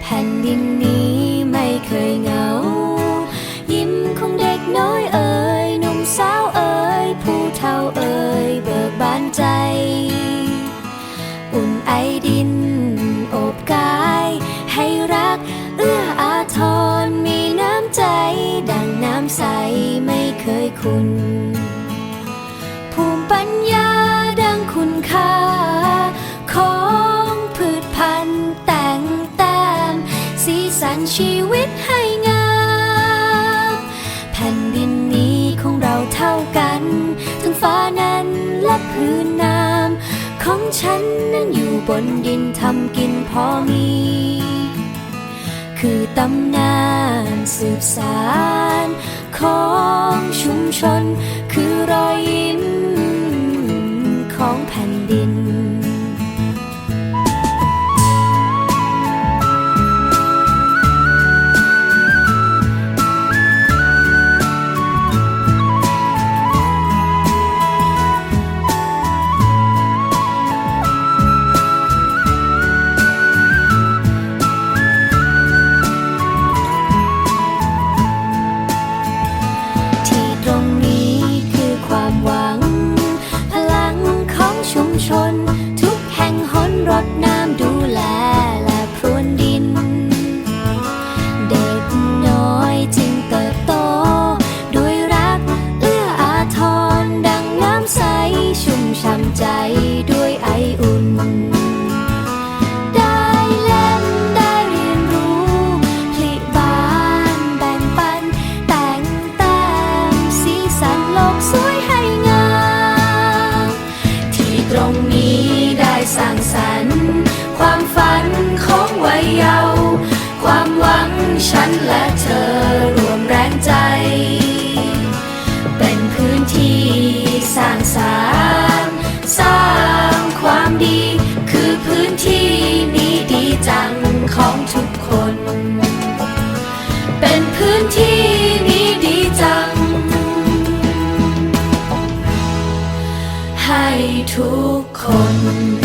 แผ่นดินนี้ไม่เคยเหงา ยิ้มของเด็กน้อยเอ๋ยหนุ่มสาวเอ๋ยผู้เฒ่าเอ๋ยเบิกบานใจ อุ่นไอดินอบกาย ให้รักเอื้ออาทรมีน้ำใจ ดังน้ำใสไม่เคยคุณ ภูมิปัญญา สีสันชีวิตให้งามแผ่นดินนี้ของเราเท่ากัน ทั้งฟ้านั้นและพื้นน้ำของฉันนั้นอยู่บนดินทำกินพอมี คือตำนานสืบสารของชุมชน คือรอยยิ้มของแผ่นดิน รงนี้ได้สร้างสรรค์ ความฝันของวัยเยาว์ความหวังฉันและเธอรวมแรงใจ เป็นพื้นที่สร้างสรรค์สร้างความดี คือพื้นที่นี้ดีจังของทุกคน เป็นพื้นที่ ทุกคน